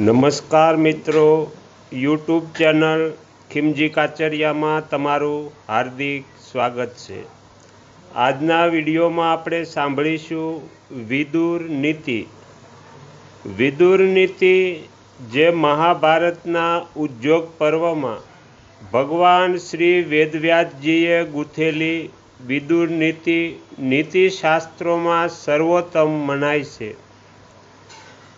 નમસ્કાર મિત્રો. YouTube channel Khimji કાચરિયામાં તમારું હાર્દિક સ્વાગત છે. આજના વિડીયોમાં આપણે સાંભળીશું વિદુર નીતિ. વિદુર નીતિ જે મહાભારતના ઉદ્યોગ પર્વમાં ભગવાન શ્રી વેદવ્યાસજીએ ગૂંથેલી વિદુર નીતિ નીતિશાસ્ત્રોમાં સર્વોત્તમ મનાય છે.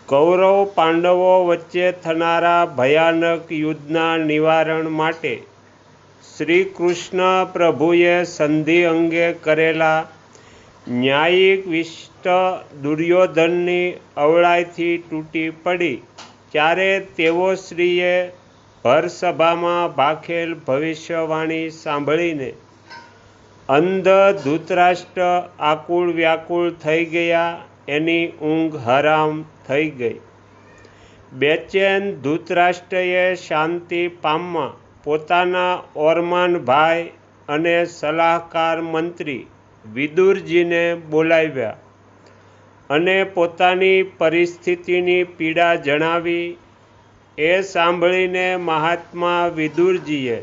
કૌરવ પાંડવો વચ્ચે થનારા ભયાનક યુદ્ધના નિવારણ માટે શ્રી કૃષ્ણ પ્રભુએ સંધિ અંગે કરેલા ન્યાયિક વિષ્ટ દુર્યોધનની અવળાઈથી તૂટી પડી. ત્યારે તેઓ શ્રીએ ભરસભામાં ભાખેલ ભવિષ્યવાણી સાંભળીને અંધ ધૂતરાષ્ટ્ર આકુળ વ્યાકુળ થઈ ગયા. એની ઊંઘ હરામ થઈ ગઈ. બેચેન ધૂતરાષ્ટ્રએ શાંતિ પામવા પોતાના ઓરમાન ભાઈ અને સલાહકાર મંત્રી વિદુરજીને બોલાવ્યા અને પોતાની પરિસ્થિતિની પીડા જણાવી એ સાંભળીને મહાત્મા વિદુરજીએ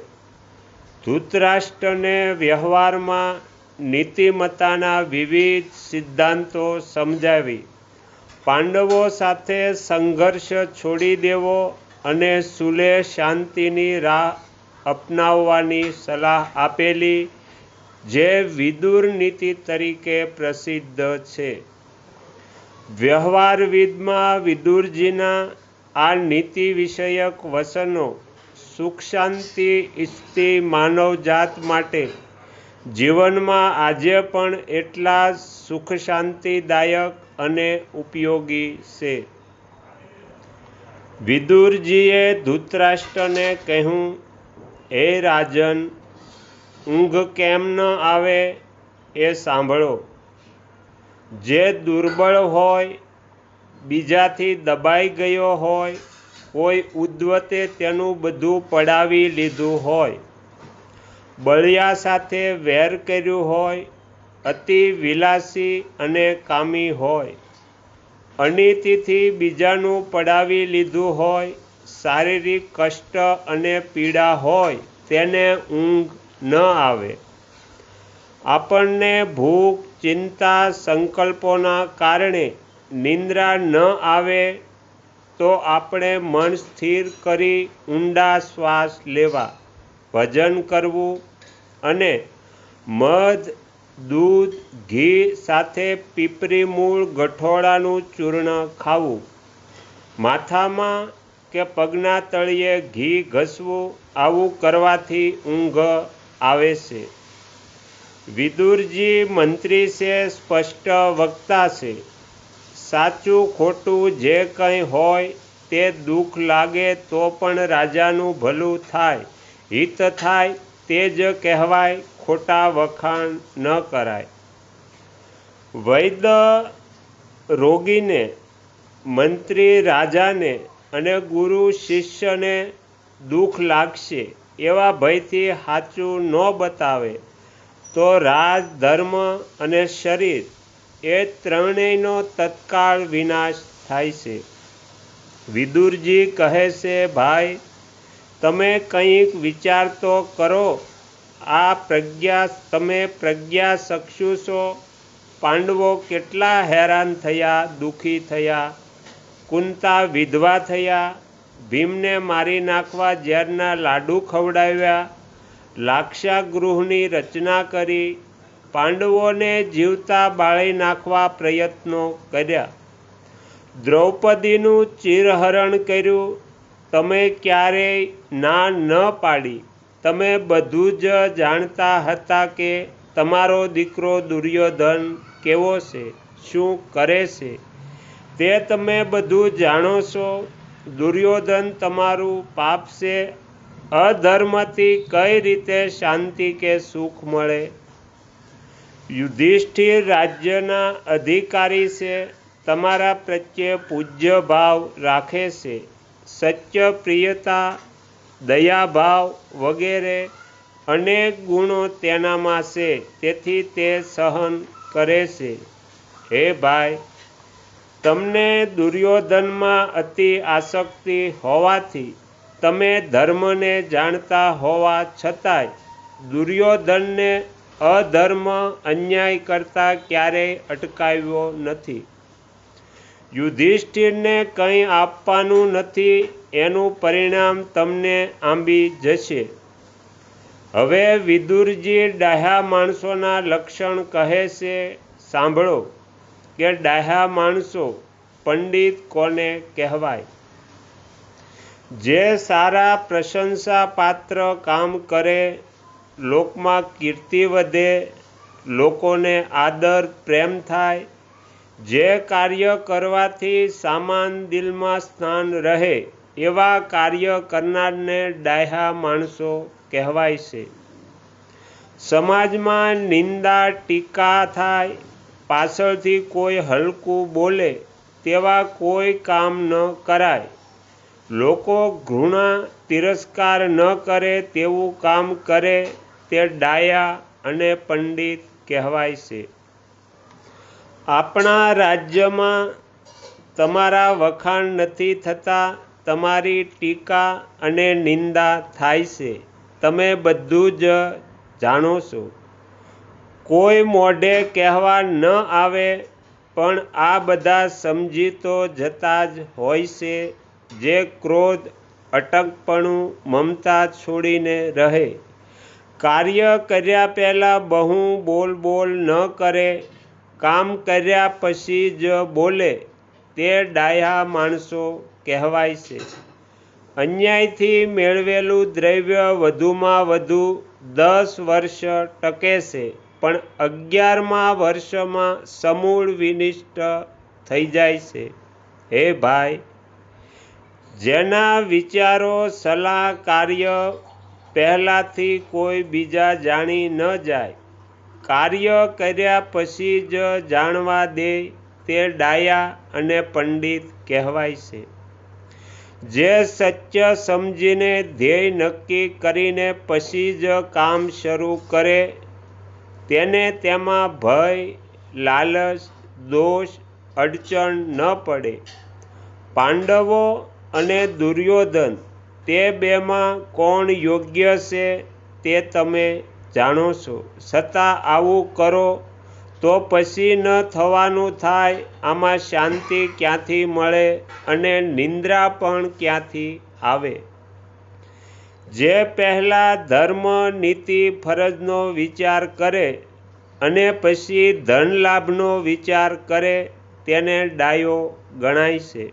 ધૂતરાષ્ટ્રને વ્યવહારમાં નીતિમત્તાના વિવિધ સિદ્ધાંતો સમજાવી, પાંડવો સાથે સંઘર્ષ છોડી દેવો અને સુલે શાંતિની રાહ અપનાવવાની સલાહ આપેલી, જે વિદુર નીતિ તરીકે પ્રસિદ્ધ છે. વ્યવહારવિદમાં વિદુરજીના આ નીતિ વિષયક વસનો સુખ શાંતિ ઈચ્છતી માનવજાત માટે જીવનમાં આજે પણ એટલા સુખ શાંતિદાયક અને ઉપયોગી છે. વિદુરજીએ ધૃતરાષ્ટ્રને કહ્યું, હે રાજન, ઊંઘ કેમ ન આવે એ સાંભળો. જે દુર્બળ હોય, બીજાથી દબાઈ ગયો હોય, કોઈ ઉદ્વતે તેનું બધું પડાવી લીધું હોય. બળિયા સાથે વેર કર્યું હોય, અતિ વિલાસી અને કામી હોય. અનિતિથી બીજાનું પડાવી લીધું હોય, શારીરિક કષ્ટ અને પીડા હોય, તેને ઊંઘ ન આવે. આપણને ભૂખ, ચિંતા, સંકલ્પોના કારણે નિંદ્રા ન આવે, તો આપણે મન સ્થિર કરી ઊંડા શ્વાસ લેવા. ભજન કરવું અને મધ, દૂધ, ઘી સાથે પીપરી મૂળ ગઠોડાનું ચૂર્ણ ખાવું. માથામાં કે પગના તળિયે ઘી ઘસવું, આવું કરવાથી ઊંઘ આવે છે. વિદુરજી મંત્રી છે, સ્પષ્ટ વક્તા છે. સાચું ખોટું જે કંઈ હોય તે દુઃખ લાગે તો પણ રાજાનું ભલું થાય, હિત થાય તે જ કહેવાય, ખોટા વખાણ ન કરાય. વૈદ રોગીને, મંત્રી રાજાને અને ગુરુ શિષ્યને દુઃખ લાગશે એવા ભયથી સાચું ન બતાવે, તો રાજ, ધર્મ અને શરીર એ ત્રણેયનો તત્કાળ વિનાશ થાય છે. વિદુરજી કહે છે, ભાઈ તમે કંઈક વિચાર તો કરો. આ પ્રજ્ઞા, તમે પ્રજ્ઞા ચક્ષુ છો પાંડવો કેટલા હેરાન થયા, દુઃખી થયા. કુંતા વિધવા થયા. ભીમને મારી નાખવા ઝેરના લાડુ ખવડાવ્યા. લાક્ષાગૃહની રચના કરી. પાંડવોને જીવતા બાળી નાખવા પ્રયત્નો કર્યા. દ્રૌપદીનું ચિરહરણ કર્યું. તમે ક્યારેય ના ન પાડી. તમે બધું જ જાણતા હતા કે તમારો દીકરો દુર્યોધન કેવો છે, શું કરે છે? તે તમે બધું જાણો છો. દુર્યોધન તમારું પાપ છે. અધર્મથી કઈ રીતે શાંતિ કે સુખ મળે? યુધિષ્ઠિર રાજ્યના અધિકારી છે. તમારા પ્રત્યે પૂજ્ય ભાવ રાખે છે. સત્ય, પ્રિયતા, દયાભાવ વગેરે અનેક ગુણો તેનામાં છે. તેથી તે સહન કરે છે. હે ભાઈ, તમને દુર્યોધનમાં અતિ આસક્તિ હોવાથી તમે ધર્મને જાણતા હોવા છતાંય દુર્યોધનને અધર્મ અન્યાય કરતાં ક્યારેય અટકાવ્યો નથી. યુધિષ્ઠિરને કંઈ આપવાનું નથી, એનું પરિણામ તમને આંબી જશે. હવે વિદુરજી ડાહ્યા માણસોના લક્ષણ કહે છે, સાંભળો, કે ડાહ્યા માણસો પંડિત કોને કહેવાય? જે સારા પ્રશંસા પાત્ર કામ કરે, લોકમાં કીર્તિ વધે, લોકોને આદર પ્રેમ થાય જે કાર્ય કરવાથી સામાન દિલમાં સ્થાન રહે, એવા કાર્ય કરનારને ડાહ્યા માણસો કહેવાય છે. સમાજમાં નિંદા, ટીકા થાય, પાછળથી કોઈ હલકું બોલે, તેવા કોઈ કામ ન કરાય. લોકો ઘૃણા, તિરસ્કાર ન કરે તેવું કામ કરે, તે ડાયા અને પંડિત કહેવાય છે. આપણા રાજ્યમાં તમારા વખાણ નથી થતા, તમારી ટીકા અને નિંદા થાય છે. તમે બધું જ જાણો છો. કોઈ મોઢે કહેવા ન આવે, પણ આ બધા સમજી તો જતા જ હોય છે જે ક્રોધ, અટકપણું, મમતા છોડીને રહે. કાર્ય કર્યા પહેલાં બહુ બોલ બોલ ન કરે કામ કર્યા પછી જ બોલે, તે ડાયા માણસો કહેવાય છે. અન્યાયથી મેળવેલું દ્રવ્ય વધુમાં વધુ દસ વર્ષ ટકે છે, પણ અગિયારમા વર્ષમાં સમૂળ વિનિષ્ટ થઈ જાય છે. હે ભાઈ, જેના વિચારો સલાહ કાર્ય પહેલાંથી કોઈ બીજા જાણી ન જાય કાર્ય કર્યા પછી જ જાણવા દે તે ડાયા અને પંડિત કહેવાય છે. જે સત્ય સમજીને ધ્યેય નક્કી કરીને પછી જ કામ શરૂ કરે, તેને તેમાં ભય, લાલચ, દોષ, અડચણ ન પડે. પાંડવો અને દુર્યોધન તે બેમાં કોણ યોગ્ય છે તે તમે જાણો છો. છતાં આવું કરો તો પછી ન થવાનું થાય. આમાં શાંતિ ક્યાંથી મળે અને નિંદ્રા પણ ક્યાંથી આવે? જે પહેલાં ધર્મ, નીતિ, ફરજનો વિચાર કરે અને પછી ધન લાભનો વિચાર કરે, તેને ડાયો ગણાય છે.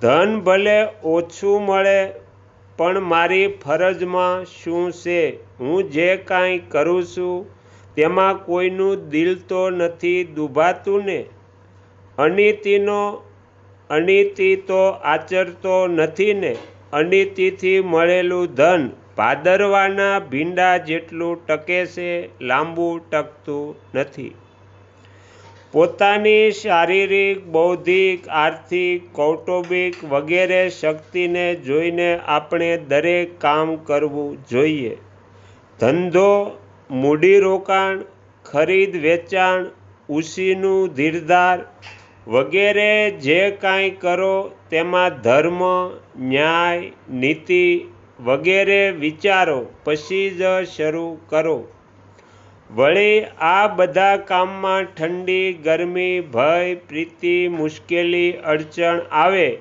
ધન ભલે ઓછું મળે પણ મારી ફરજમાં શું છે? હું જે કાંઈ કરું છું, તેમાં કોઈનું દિલ તો નથી દુભાતું ને? અનીતિનો, અનીતિ તો આચરતો નથી ને? અનીતિથી મળેલું ધન ભાદરવાના ભીંડા જેટલું ટકે છે, લાંબુ ટકતું નથી. પોતાની શારીરિક, બૌદ્ધિક, આર્થિક, કૌટુંબિક વગેરે શક્તિને જોઈને આપણે દરેક કામ કરવું જોઈએ. ધંધો, મૂડીરોકાણ, ખરીદ વેચાણ, ઉસીનું ધીરધાર વગેરે જે કાંઈ કરો તેમાં ધર્મ, ન્યાય, નીતિ વગેરે વિચારો પછી જ શરૂ કરો. વળી આ બધા કામમાં ઠંડી, ગરમી, ભય, પ્રીતિ, મુશ્કેલી, અડચણ આવે,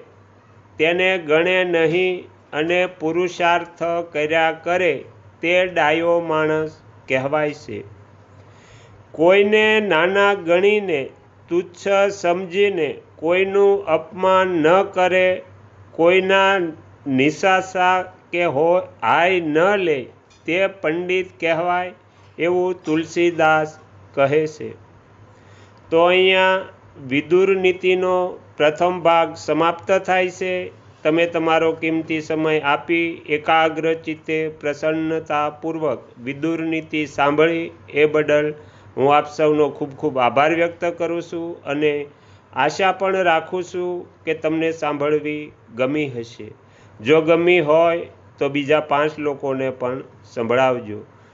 તેને ગણે નહીં અને પુરુષાર્થ કર્યા કરે તે ડાયો માણસ કહેવાય છે. કોઈને નાના ગણીને, તુચ્છ સમજીને, કોઈનું અપમાન ન કરે, કોઈના નિશાસા કે હો હાય ન લે, તે પંડિત કહેવાય એવું તુલસીદાસ કહે છે. તો અહીંયા વિદુર નીતિનો પ્રથમ ભાગ સમાપ્ત થાય છે. તમે તમારો કિંમતી સમય આપી એકાગ્ર ચિત્તે પ્રસન્નતાપૂર્વક વિદુર નીતિ સાંભળી એ બદલ હું આપ સૌનો ખૂબ ખૂબ આભાર વ્યક્ત કરું છું અને આશા પણ રાખું છું કે તમને સાંભળવી ગમી હશે. જો ગમી હોય તો બીજા પાંચ લોકોને પણ સંભળાવજો.